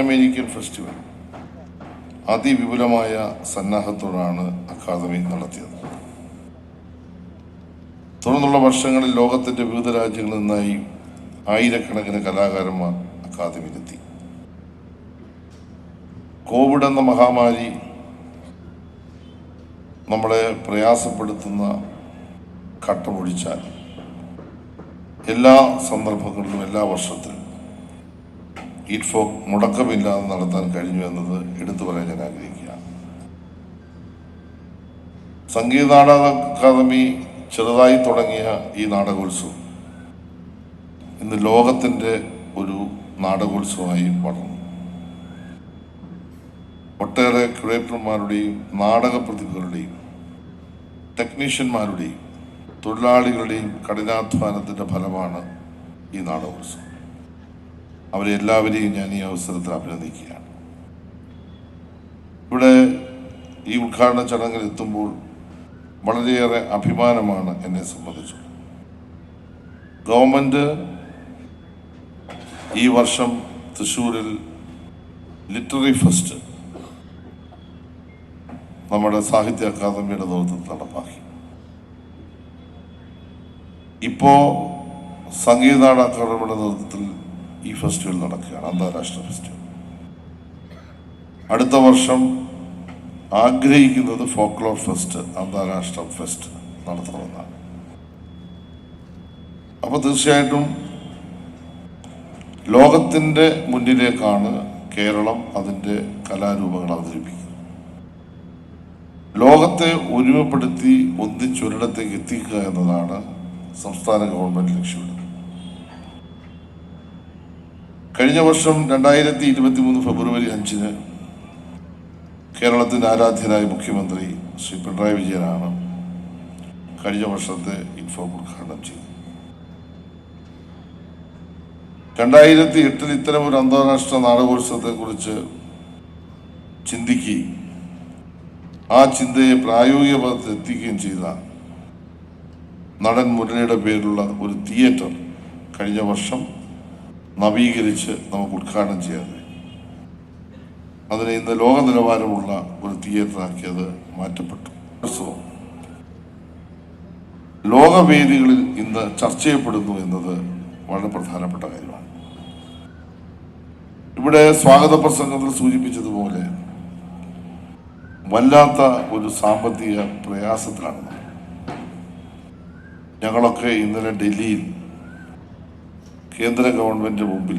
American festival. അതിവിപുലമായ സന്നാഹത്തോടാണ് academy നടത്തിയത്. തുടർന്നുള്ള വർഷങ്ങളിൽ ലോകത്തിന്റെ വിവിധ രാജ്യങ്ങളിൽ നിന്നായി ആയിരക്കണക്കിന് കലാകാരന്മാർ അക്കാദമിയിലെത്തി. കോവിഡ് എന്ന മഹാമാരി നമ്മളെ പ്രയാസപ്പെടുത്തുന്ന ഘട്ടമൊഴിച്ചാൽ എല്ലാ സന്ദർഭങ്ങളിലും എല്ലാ വർഷത്തിലും ഈറ്റ് ഫോക്ക് മുടക്കമില്ലാതെ നടത്താൻ കഴിഞ്ഞു എന്നത് എടുത്തു പറയാൻ ഞാൻ ആഗ്രഹിക്കുകയാണ്. സംഗീത നാടക അക്കാദമി ചെറുതായി തുടങ്ങിയ ഈ നാടകോത്സവം ഇന്ന് ലോകത്തിന്റെ ഒരു നാടകോത്സവമായി വളർന്നു. ഒട്ടേറെ ക്യൂറേറ്റർമാരുടെയും നാടക പ്രതിഭകളുടെയും ടെക്നീഷ്യന്മാരുടെയും തൊഴിലാളികളുടെയും കഠിനാധ്വാനത്തിന്റെ ഫലമാണ് ഈ നാടകോത്സവം. അവരെ എല്ലാവരെയും ഞാൻ ഈ അവസരത്തിൽ അഭിനന്ദിക്കുകയാണ്. ഇവിടെ ഈ ഉദ്ഘാടന ചടങ്ങിൽ എത്തുമ്പോൾ വളരെയേറെ അഭിമാനമാണ് എന്നെ സംബന്ധിച്ചു ഗവൺമെന്റ് ഈ വർഷം തൃശ്ശൂരിൽ ലിറ്റററി ഫസ്റ്റ് നമ്മുടെ സാഹിത്യ അക്കാദമിയുടെ നേതൃത്വത്തിൽ നടപ്പാക്കി. ഇപ്പോൾ സംഗീത നാടക അക്കാദമിയുടെ നേതൃത്വത്തിൽ ഈ ഫെസ്റ്റിവൽ നടക്കുകയാണ് അന്താരാഷ്ട്ര ഫെസ്റ്റിവൽ. അടുത്ത വർഷം ആഗ്രഹിക്കുന്നത് ഫോക്ലോർ ഫെസ്റ്റ് അന്താരാഷ്ട്ര ഫെസ്റ്റ് നടത്തണമെന്നാണ്. അപ്പോൾ തീർച്ചയായിട്ടും ലോകത്തിന്റെ മുന്നിലേക്കാണ് കേരളം അതിന്റെ കലാരൂപങ്ങൾ അവതരിപ്പിക്കുന്നത്. ലോകത്തെ ഒരുമപ്പെടുത്തി ഒന്നിച്ചൊരിടത്തേക്ക് എത്തിക്കുക എന്നതാണ് സംസ്ഥാന ഗവൺമെന്റ് ലക്ഷ്യമിടുന്നത്. കഴിഞ്ഞ വർഷം രണ്ടായിരത്തി ഇരുപത്തി മൂന്ന് ഫെബ്രുവരി അഞ്ചിന് കേരളത്തിന്റെ ആരാധ്യനായ മുഖ്യമന്ത്രി ശ്രീ പിണറായി വിജയനാണ് കഴിഞ്ഞ വർഷത്തെ ഇൻഫോം ഉദ്ഘാടനം ചെയ്തത്. രണ്ടായിരത്തി എട്ടിൽ ഇത്തരം ഒരു അന്താരാഷ്ട്ര നാടകോത്സവത്തെ കുറിച്ച് ചിന്തിക്കുകയും ആ ചിന്തയെ പ്രായോഗിക പദത്തിൽ എത്തിക്കുകയും ചെയ്ത നടൻ മുരളിയുടെ പേരിലുള്ള ഒരു തിയേറ്റർ കഴിഞ്ഞ വർഷം നവീകരിച്ച് നമുക്ക് ഉദ്ഘാടനം ചെയ്യാതെ അതിനെ ഇന്ന് ലോക നിലവാരമുള്ള ഒരു തിയേറ്റർ ആക്കിയത് മാറ്റപ്പെട്ടു. ലോകവേദികളിൽ ഇന്ന് ചർച്ച ചെയ്യപ്പെടുന്നു എന്നത് വളരെ പ്രധാനപ്പെട്ട കാര്യമാണ്. ഇവിടെ സ്വാഗത പ്രസംഗത്തിൽ സൂചിപ്പിച്ചതുപോലെ വല്ലാത്ത ഒരു സാമ്പത്തിക പ്രയാസത്തിലാണ്. ഞങ്ങളൊക്കെ ഇന്നലെ ഡൽഹിയിൽ കേന്ദ്ര ഗവൺമെന്റ് മുമ്പിൽ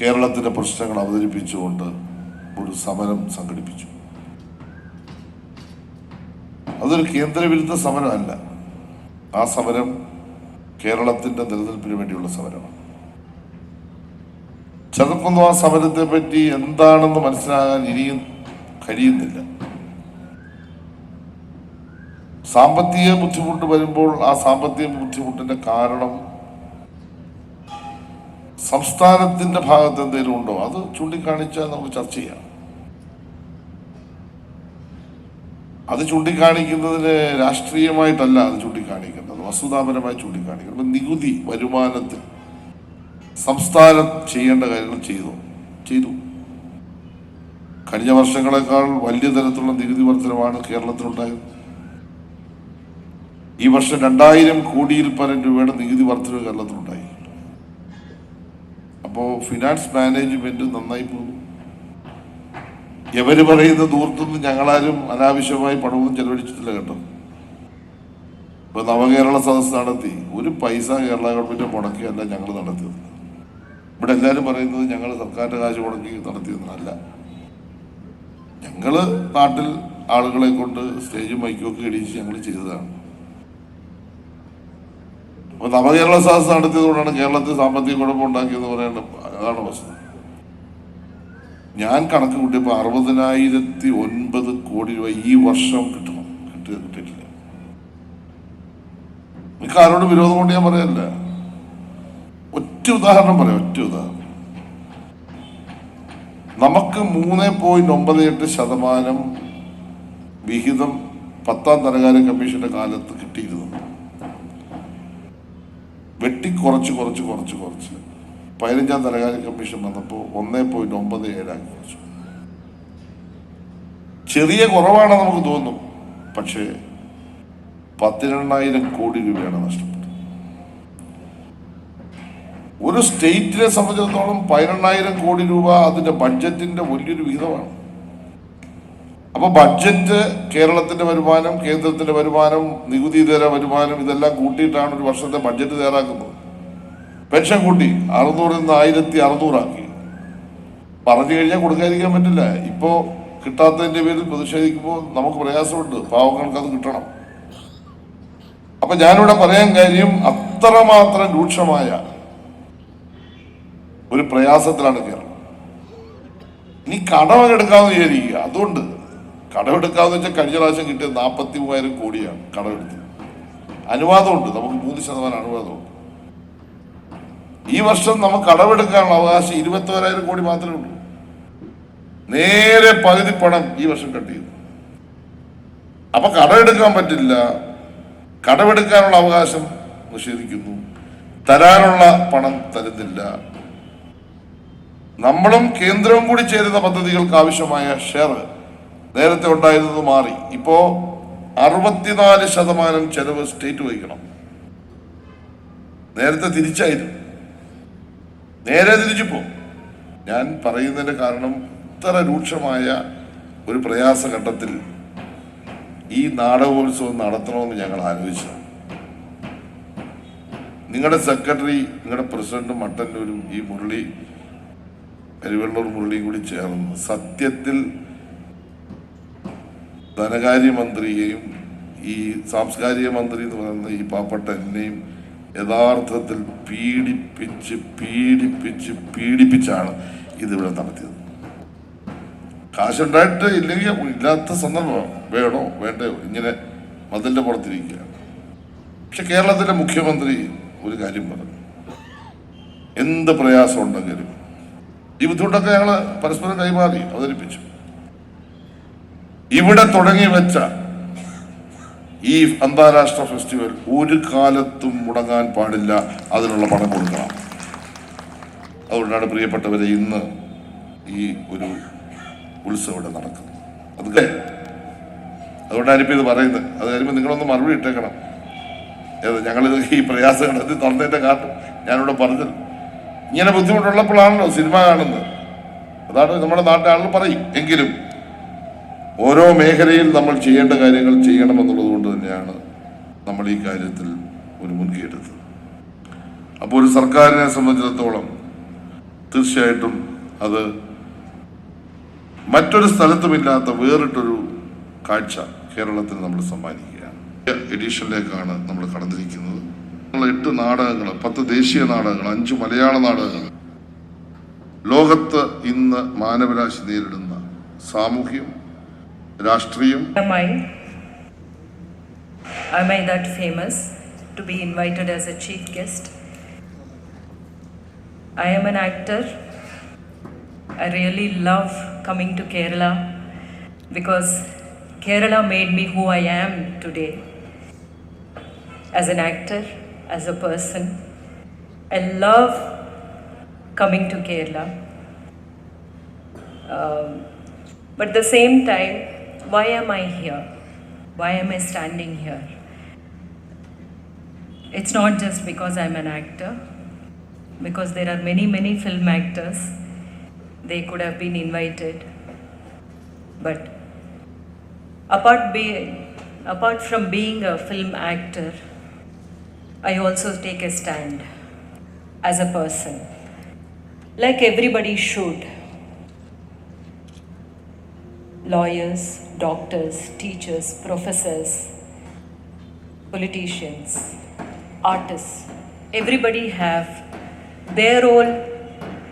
കേരളത്തിന്റെ പ്രശ്നങ്ങൾ അവതരിപ്പിച്ചുകൊണ്ട് ഒരു സമരം സംഘടിപ്പിച്ചു. അതൊരു കേന്ദ്രവിരുദ്ധ സമരമല്ല. ആ സമരം കേരളത്തിന്റെ നിലനിൽപ്പിന് വേണ്ടിയുള്ള സമരമാണ്. ചിലർക്കൊന്നും ആ സമരത്തെ പറ്റി എന്താണെന്ന് മനസ്സിലാകാൻ ഇനിയും കഴിയുന്നില്ല. സാമ്പത്തിക ബുദ്ധിമുട്ട് വരുമ്പോൾ ആ സാമ്പത്തിക ബുദ്ധിമുട്ടിന്റെ കാരണം സംസ്ഥാനത്തിന്റെ ഭാഗത്ത് എന്തെങ്കിലും ഉണ്ടോ? അത് ചൂണ്ടിക്കാണിച്ചാൽ നമുക്ക് ചർച്ച ചെയ്യാം. അത് ചൂണ്ടിക്കാണിക്കുന്നതിന് രാഷ്ട്രീയമായിട്ടല്ല അത് ചൂണ്ടിക്കാണിക്കുന്നത്. വസ്തുതാപരമായി ചൂണ്ടിക്കാണിക്കുന്നത്. നികുതി വരുമാനത്തിൽ സംസ്ഥാനം ചെയ്യേണ്ട കാര്യങ്ങൾ ചെയ്തു? ചെയ്തു. കഴിഞ്ഞ വർഷങ്ങളെക്കാൾ വലിയ തരത്തിലുള്ള നികുതി വർധനമാണ് കേരളത്തിലുണ്ടായത്. ഈ വർഷം രണ്ടായിരം കോടിയിൽ പരം രൂപയുടെ നികുതി വർധന കേരളത്തിലുണ്ടായി അപ്പോ ഫിനാൻസ് മാനേജ്മെന്റ് നന്നായി പോകുന്നു എവര് പറയുന്ന ദൂർത്തൊന്നും ഞങ്ങളാരും അനാവശ്യമായി പണമൊന്നും ചെലവഴിച്ചിട്ടില്ല കേട്ടോ. ഇപ്പൊ നവകേരള സദസ് നടത്തി. ഒരു പൈസ കേരള ഗവൺമെന്റ് മുടക്കിയല്ല ഞങ്ങൾ നടത്തിയത്. ഇവിടെ എല്ലാവരും പറയുന്നത് ഞങ്ങൾ സർക്കാരിന്റെ കാശ് മുടക്കി നടത്തിയതെന്നല്ല. ഞങ്ങൾ നാട്ടിൽ ആളുകളെ കൊണ്ട് സ്റ്റേജും മൈക്കും ഒക്കെ ഇടിച്ച് ഞങ്ങൾ ചെയ്തതാണ്. അപ്പൊ നവകേരള സദസ് നടത്തിയതുകൊണ്ടാണ് കേരളത്തിൽ സാമ്പത്തിക കുഴപ്പമുണ്ടാക്കിയെന്ന് പറയേണ്ട അതാണ് പ്രശ്നം. ഞാൻ കണക്ക് കൂട്ടിയപ്പോൾ അറുപതിനായിരത്തി ഒൻപത് കോടി രൂപ ഈ വർഷം കിട്ടണം. കിട്ടി കിട്ടിയിട്ടില്ല. എനിക്ക് ആരോട് വിരോധം കൊണ്ട് ഞാൻ പറയല്ല. ഒറ്റ ഉദാഹരണം പറയാം ഒറ്റ ഉദാഹരണം. നമുക്ക് മൂന്ന് പോയിന്റ് ഒമ്പത് എട്ട് ശതമാനം വിഹിതം പത്താം ധനകാര്യ കമ്മീഷന്റെ കാലത്ത് കിട്ടിയിരുന്നു. കുറച്ച് കുറച്ച് കുറച്ച് കുറച്ച്. പതിനഞ്ചാം ധനകാര്യ കമ്മീഷൻ വന്നപ്പോൾ ഒന്നേ പോയിന്റ് ഒമ്പത് ഏഴാക്കി കുറച്ചു. ചെറിയ കുറവാണെന്ന് നമുക്ക് തോന്നും പക്ഷേ പത്തിനെണ്ണായിരം കോടി രൂപയാണ് നഷ്ടപ്പെട്ടത്. ഒരു സ്റ്റേറ്റിനെ സംബന്ധിച്ചിടത്തോളം പതിനെണ്ണായിരം കോടി രൂപ അതിന്റെ ബഡ്ജറ്റിന്റെ വലിയൊരു വിഹിതമാണ്. അപ്പോൾ ബഡ്ജറ്റ് കേരളത്തിന്റെ വരുമാനം കേന്ദ്രത്തിന്റെ വരുമാനം നികുതിതര വരുമാനം ഇതെല്ലാം കൂട്ടിയിട്ടാണ് ഒരു വർഷത്തെ ബഡ്ജറ്റ് തയ്യാറാക്കുന്നത്. പെൻഷൻ കൂട്ടി അറുന്നൂറിൽ നിന്ന് ആയിരത്തി അറുന്നൂറാക്കി. പറഞ്ഞു കഴിഞ്ഞാൽ കൊടുക്കാതിരിക്കാൻ പറ്റില്ല. ഇപ്പോ കിട്ടാത്തതിന്റെ പേരിൽ പ്രതിഷേധിക്കുമ്പോൾ നമുക്ക് പ്രയാസമുണ്ട്. പാവങ്ങൾക്ക് അത് കിട്ടണം. അപ്പൊ ഞാനിവിടെ പറയാൻ കാര്യം അത്രമാത്രം രൂക്ഷമായ ഒരു പ്രയാസത്തിലാണ് കേരളം. ഇനി കടമെടുക്കാമെന്ന് വിചാരിക്കുക. അതുകൊണ്ട് കടമെടുക്കാമെന്ന് വെച്ചാൽ കഴിഞ്ഞ പ്രാവശ്യം കിട്ടിയത് നാൽപ്പത്തി മൂവായിരം കോടിയാണ് കടമെടുത്തത് അനുവാദമുണ്ട്. നമുക്ക് മൂന്ന് ശതമാനം അനുവാദമുണ്ട്. ഈ വർഷം നമുക്ക് അടവെടുക്കാനുള്ള അവകാശം ഇരുപത്തോരായിരം കോടി മാത്രമേ ഉള്ളൂ. നേരെ പകുതി പണം ഈ വർഷം കട്ട് ചെയ്തു. അപ്പൊ കടമെടുക്കാൻ പറ്റില്ല. കടമെടുക്കാനുള്ള അവകാശം നിഷേധിക്കുന്നു. തരാനുള്ള പണം തരുന്നില്ല. നമ്മളും കേന്ദ്രവും കൂടി ചേരുന്ന പദ്ധതികൾക്ക് ആവശ്യമായ ഷെയർ നേരത്തെ ഉണ്ടായിരുന്നത് മാറി. ഇപ്പോ അറുപത്തിനാല് ശതമാനം ചെലവ് സ്റ്റേറ്റ് വഹിക്കണം. നേരത്തെ തിരിച്ചായിരുന്നു. നേരെ തിരിച്ചു തിരിച്ചിപ്പോ ഞാൻ പറയുന്നതിന്റെ കാരണം ഇത്ര രൂക്ഷമായ ഒരു പ്രയാസഘട്ടത്തിൽ ഈ നാടകോത്സവം നടത്തണമെന്ന് ഞങ്ങൾ ആലോചിച്ചു നിങ്ങളുടെ സെക്രട്ടറി നിങ്ങളുടെ പ്രസിഡന്റും മട്ടന്നൂരും ഈ മുരളി കരിവെള്ളൂർ മുരളിയും കൂടി ചേർന്ന് സത്യത്തിൽ ധനകാര്യമന്ത്രിയെയും ഈ സാംസ്കാരിക മന്ത്രി എന്ന് പറയുന്ന ഈ പാപ്പട്ടനെയും യഥാർത്ഥത്തിൽ പീഡിപ്പിച്ച് പീഡിപ്പിച്ച് പീഡിപ്പിച്ചാണ് ഇതിവിടെ നടത്തിയത്. കാശുണ്ടായിട്ട് ഇല്ലെങ്കിൽ ഇല്ലാത്ത സന്ദർഭം വേണോ? വേണ്ടയോ? ഇങ്ങനെ മതിലിന്റെ പുറത്തിരിക്കുകയാണ്. പക്ഷെ കേരളത്തിലെ മുഖ്യമന്ത്രി ഒരു കാര്യം പറഞ്ഞു. എന്ത് പ്രയാസം ഉണ്ടെങ്കിലും ഈ ബുദ്ധിമുട്ടൊക്കെ ഞങ്ങൾ പരസ്പരം കൈമാറി അവതരിപ്പിച്ചു. ഇവിടെ തുടങ്ങി വെച്ച ഈ അന്താരാഷ്ട്ര ഫെസ്റ്റിവൽ ഒരു കാലത്തും മുടങ്ങാൻ പാടില്ല അതിനുള്ള പണം കൊടുക്കണം. അതുകൊണ്ടാണ് പ്രിയപ്പെട്ടവരെ ഇന്ന് ഈ ഒരു ഉത്സവം ഇവിടെ നടക്കുന്നത്. അത് ക- അതുകൊണ്ടാണ് ഇപ്പം ഇത് പറയുന്നത്. അത് കഴിയുമ്പോൾ നിങ്ങളൊന്ന് മറുപടി ഇട്ടേക്കണം. ഏത് ഞങ്ങളിത് ഈ പ്രയാസം കണ്ടത് തന്നതിന്റെ കാരണം ഞാനിവിടെ പറഞ്ഞത്. ഇങ്ങനെ ബുദ്ധിമുട്ടുള്ളപ്പോഴാണല്ലോ സിനിമ കാണുന്നത്. അതാണ് നമ്മുടെ നാട്ടിലാണെന്ന് പറയും. എങ്കിലും ഓരോ മേഖലയിൽ നമ്മൾ ചെയ്യേണ്ട കാര്യങ്ങൾ ചെയ്യണമെന്നുള്ളത് തന്നെയാണ് നമ്മൾ ഈ കാര്യത്തിൽ ഒരു മുൻകൈ എടുത്തത് അപ്പോൾ ഒരു സർക്കാരിനെ സംബന്ധിച്ചിടത്തോളം തീർച്ചയായിട്ടും അത് മറ്റൊരു സ്ഥലത്തുമില്ലാത്ത വേറിട്ടൊരു കാഴ്ച കേരളത്തിൽ നമ്മൾ സമ്മാനിക്കുകയാണ്. എഡിഷനിലേക്കാണ് നമ്മൾ കടന്നിരിക്കുന്നത്. നമ്മൾ എട്ട് നാടകങ്ങൾ പത്ത് ദേശീയ നാടകങ്ങൾ അഞ്ച് മലയാള നാടകങ്ങൾ. ലോകത്ത് ഇന്ന് മാനവരാശി നേരിടുന്ന സാമൂഹ്യം രാഷ്ട്രീയം? Am I that famous to be invited as a chief guest? I am an actor. I really love coming to Kerala because Kerala made me who I am today. As an actor, as a person, I love coming to Kerala. Um, but at the same time, why am I here? Why am I standing here? It's not just because I'm an actor, because there are many, many film actors. They could have been invited. But apart, be, apart from being a film actor, I also take a stand as a person, like everybody should lawyers, doctors, teachers, professors, politicians, artists, everybody have their own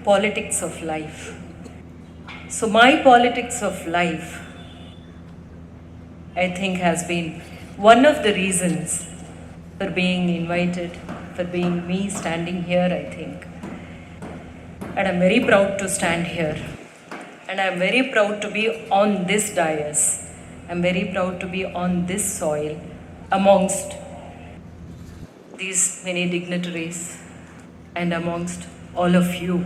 politics of life. So my politics of life, I think, has been one of the reasons for being invited, for being me standing here, I think. And I'm very proud to stand here. And I'm very proud to be on this dais. I'm very proud to be on this soil amongst these many dignitaries and amongst all of you